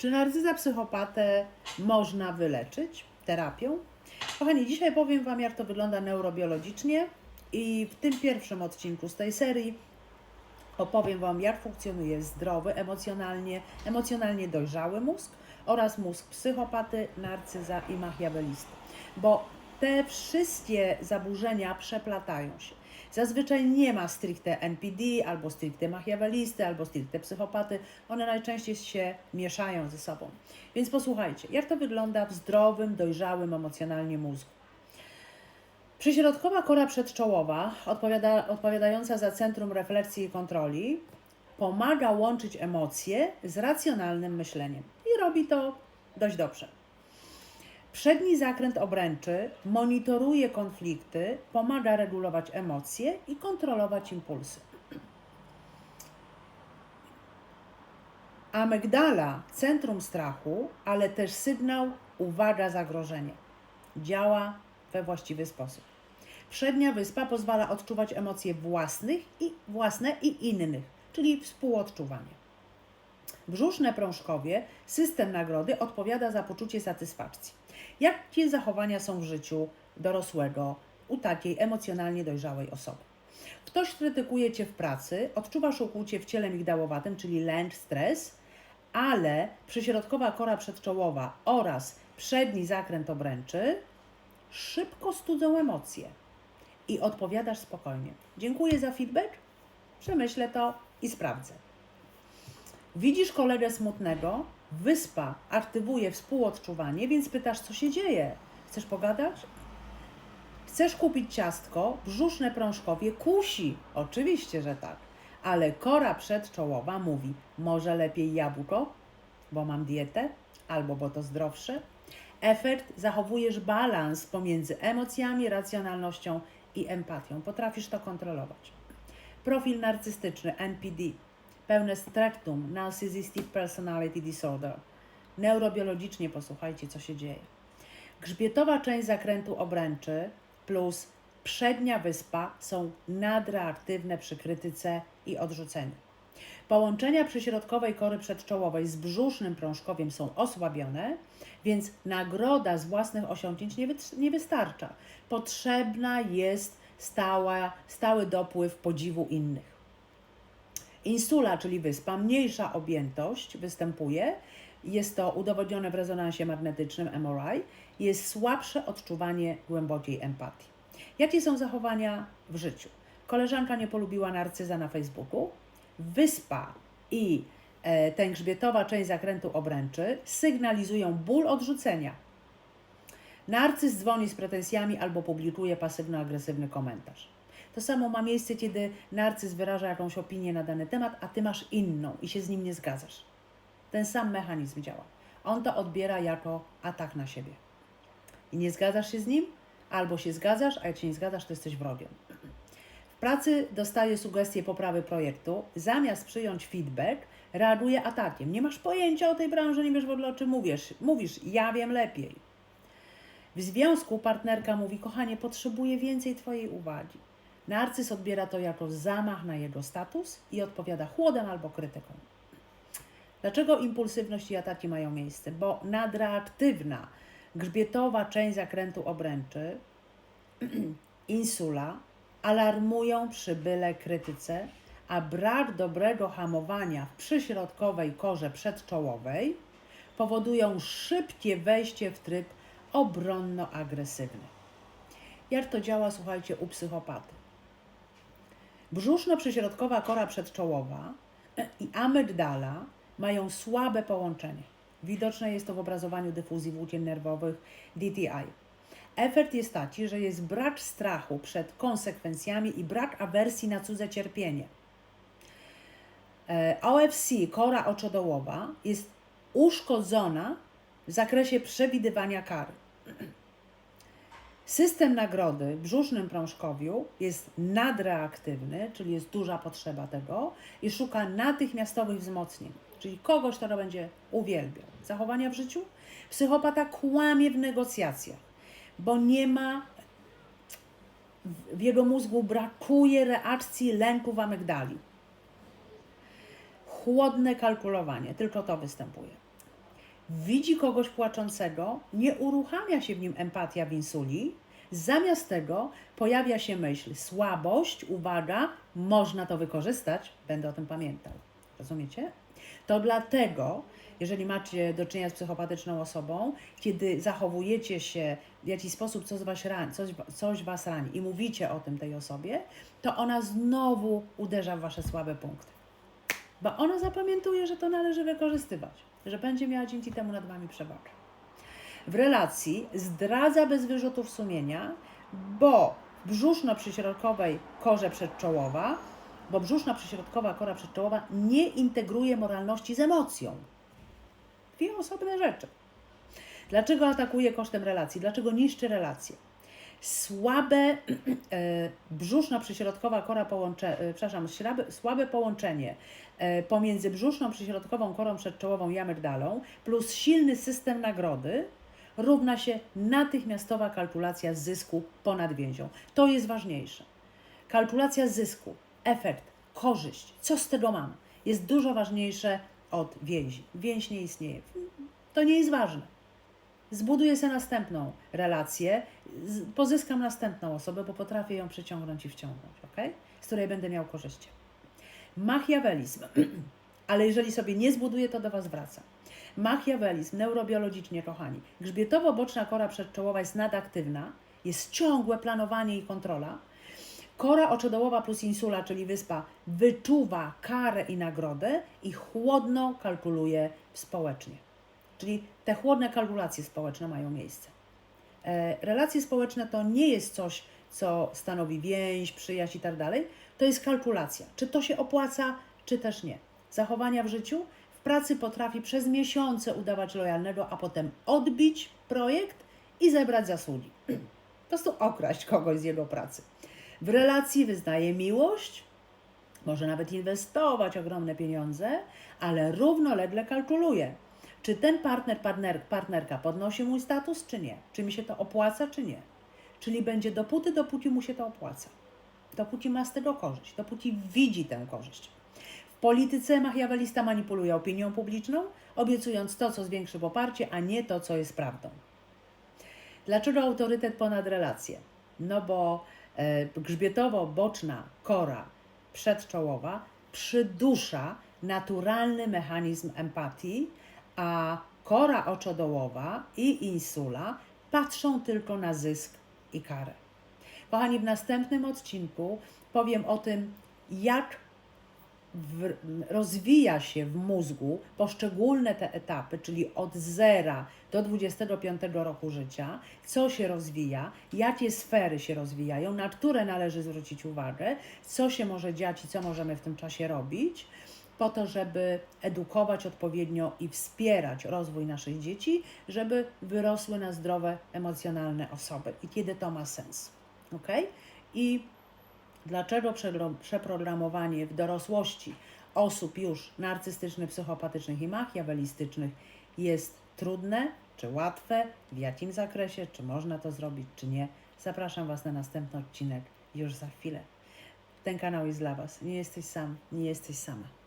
Czy narcyza psychopatę można wyleczyć terapią? Kochani, dzisiaj powiem Wam, jak to wygląda neurobiologicznie i w tym pierwszym odcinku z tej serii opowiem Wam, jak funkcjonuje zdrowy, emocjonalnie, emocjonalnie dojrzały mózg oraz mózg psychopaty, narcyza i machiawelisty. Bo te wszystkie zaburzenia przeplatają się. Zazwyczaj nie ma stricte NPD, albo stricte machiawelisty, albo stricte psychopaty. One najczęściej się mieszają ze sobą. Więc posłuchajcie, jak to wygląda w zdrowym, dojrzałym emocjonalnie mózgu. Przyśrodkowa kora przedczołowa, odpowiada, odpowiadająca za centrum refleksji i kontroli, pomaga łączyć emocje z racjonalnym myśleniem. I robi to dość dobrze. Przedni zakręt obręczy monitoruje konflikty, pomaga regulować emocje i kontrolować impulsy. Amygdala, centrum strachu, ale też sygnał uwaga, zagrożenie. Działa we właściwy sposób. Przednia wyspa pozwala odczuwać emocje własnych i własne i innych, czyli współodczuwanie. Brzuszne prążkowie, system nagrody odpowiada za poczucie satysfakcji. Jakie zachowania są w życiu dorosłego u takiej emocjonalnie dojrzałej osoby? Ktoś krytykuje cię w pracy, odczuwasz ukłucie w ciele migdałowatym, czyli lęk, stres, ale przyśrodkowa kora przedczołowa oraz przedni zakręt obręczy szybko studzą emocje i odpowiadasz spokojnie. Dziękuję za feedback, przemyślę to i sprawdzę. Widzisz kolegę smutnego, wyspa aktywuje współodczuwanie, więc pytasz, co się dzieje. Chcesz pogadać? Chcesz kupić ciastko, brzuszne prążkowie kusi. Oczywiście, że tak. Ale kora przedczołowa mówi, może lepiej jabłko, bo mam dietę, albo bo to zdrowsze. Efekt, zachowujesz balans pomiędzy emocjami, racjonalnością i empatią. Potrafisz to kontrolować. Profil narcystyczny, NPD, pełne spektrum Narcissistic Personality Disorder. Neurobiologicznie posłuchajcie, co się dzieje. Grzbietowa część zakrętu obręczy plus przednia wyspa są nadreaktywne przy krytyce i odrzuceniu. Połączenia przyśrodkowej kory przedczołowej z brzusznym prążkowiem są osłabione, więc nagroda z własnych osiągnięć nie, nie wystarcza. Potrzebna jest stała, stały dopływ podziwu innych. Insula, czyli wyspa, mniejsza objętość występuje. Jest to udowodnione w rezonansie magnetycznym MRI. Jest słabsze odczuwanie głębokiej empatii. Jakie są zachowania w życiu? Koleżanka nie polubiła narcyza na Facebooku. Wyspa i e, ten grzbietowa część zakrętu obręczy sygnalizują ból odrzucenia. Narcyz dzwoni z pretensjami albo publikuje pasywno-agresywny komentarz. To samo ma miejsce, kiedy narcyz wyraża jakąś opinię na dany temat, a ty masz inną i się z nim nie zgadzasz. Ten sam mechanizm działa. On to odbiera jako atak na siebie. I nie zgadzasz się z nim, albo się zgadzasz, a jak się nie zgadzasz, to jesteś wrogiem. W pracy dostaje sugestie poprawy projektu, zamiast przyjąć feedback, reaguje atakiem. Nie masz pojęcia o tej branży, nie wiesz w ogóle o czym mówisz. Mówisz, ja wiem lepiej. W związku partnerka mówi, kochanie, potrzebuję więcej Twojej uwagi. Narcyz odbiera to jako zamach na jego status i odpowiada chłodem albo krytyką. Dlaczego impulsywność i ataki mają miejsce? Bo nadreaktywna, grzbietowa część zakrętu obręczy, insula, alarmują przy byle krytyce, a brak dobrego hamowania w przyśrodkowej korze przedczołowej powodują szybkie wejście w tryb obronno-agresywny. Jak to działa, słuchajcie, u psychopaty? Brzuszno-przyśrodkowa kora przedczołowa i amygdala mają słabe połączenie. Widoczne jest to w obrazowaniu dyfuzji włókien nerwowych DTI. Efekt jest taki, że jest brak strachu przed konsekwencjami i brak awersji na cudze cierpienie. E, OFC, kora oczodołowa, jest uszkodzona w zakresie przewidywania kary. System nagrody w brzusznym prążkowiu jest nadreaktywny, czyli jest duża potrzeba tego i szuka natychmiastowych wzmocnień, czyli kogoś, kto będzie uwielbiał. Zachowania w życiu? Psychopata kłamie w negocjacjach, bo nie ma, w- jego mózgu brakuje reakcji lęku w amygdali. Chłodne kalkulowanie, tylko to występuje. Widzi kogoś płaczącego, nie uruchamia się w nim empatia w insuli, zamiast tego pojawia się myśl słabość, uwaga, można to wykorzystać, będę o tym pamiętał. Rozumiecie? To dlatego, jeżeli macie do czynienia z psychopatyczną osobą, kiedy zachowujecie się w jakiś sposób, coś was, rani, coś, coś was rani i mówicie o tym tej osobie, to ona znowu uderza w wasze słabe punkty. Bo ona zapamiętuje, że to należy wykorzystywać, że będzie miała dzięki temu nad wami przewagę. W relacji zdradza bez wyrzutów sumienia, bo brzuszno-przyśrodkowej korze przedczołowa, bo brzuszno-przyśrodkowa kora przedczołowa nie integruje moralności z emocją. Dwie osobne rzeczy. Dlaczego atakuje kosztem relacji? Dlaczego niszczy relacje? Słabe e, brzuszno-przyśrodkowa kora połączenie, przepraszam, słabe połączenie pomiędzy brzuszną przyśrodkową korą przedczołową i amygdalą plus silny system nagrody równa się natychmiastowa kalkulacja zysku ponad więzią. To jest ważniejsze. Kalkulacja zysku, efekt, korzyść, co z tego mam, jest dużo ważniejsze od więzi. Więź nie istnieje. To nie jest ważne. Zbuduję sobie następną relację, pozyskam następną osobę, bo potrafię ją przyciągnąć i wciągnąć, ok? Z której będę miał korzyści. Machiawelizm. Ale jeżeli sobie nie zbuduję, to do Was wraca. Machiawelizm, neurobiologicznie, kochani. Grzbietowo-boczna kora przedczołowa jest nadaktywna, jest ciągłe planowanie i kontrola. Kora oczodołowa plus insula, czyli wyspa, wyczuwa karę i nagrodę i chłodno kalkuluje społecznie. Czyli te chłodne kalkulacje społeczne mają miejsce. E, relacje społeczne to nie jest coś, co stanowi więź, przyjaźń i tak dalej. To jest kalkulacja. Czy to się opłaca, czy też nie. Zachowania w życiu w pracy potrafi przez miesiące udawać lojalnego, a potem odbić projekt i zebrać zasługi. Po prostu okraść kogoś z jego pracy. W relacji wyznaje miłość, może nawet inwestować ogromne pieniądze, ale równolegle kalkuluje, czy ten partner, partner, partnerka podnosi mój status, czy nie. Czy mi się to opłaca, czy nie. Czyli będzie dopóty, dopóki mu się to opłaca. Dopóki ma z tego korzyść, dopóki widzi tę korzyść. W polityce machiawelista manipuluje opinią publiczną, obiecując to, co zwiększy poparcie, a nie to, co jest prawdą. Dlaczego autorytet ponad relacje? No bo e, grzbietowo-boczna kora przedczołowa przydusza naturalny mechanizm empatii, a kora oczodołowa i insula patrzą tylko na zysk i karę. Kochani, w następnym odcinku powiem o tym, jak w, rozwija się w mózgu poszczególne te etapy, czyli od 0 do 25 roku życia, co się rozwija, jakie sfery się rozwijają, na które należy zwrócić uwagę, co się może dziać i co możemy w tym czasie robić, po to, żeby edukować odpowiednio i wspierać rozwój naszych dzieci, żeby wyrosły na zdrowe, emocjonalne osoby. I kiedy to ma sens. ok? I Dlaczego przeprogramowanie w dorosłości osób już narcystycznych, psychopatycznych i machiawelistycznych jest trudne, czy łatwe, w jakim zakresie, czy można to zrobić, czy nie? Zapraszam Was na następny odcinek już za chwilę. Ten kanał jest dla Was. Nie jesteś sam, nie jesteś sama.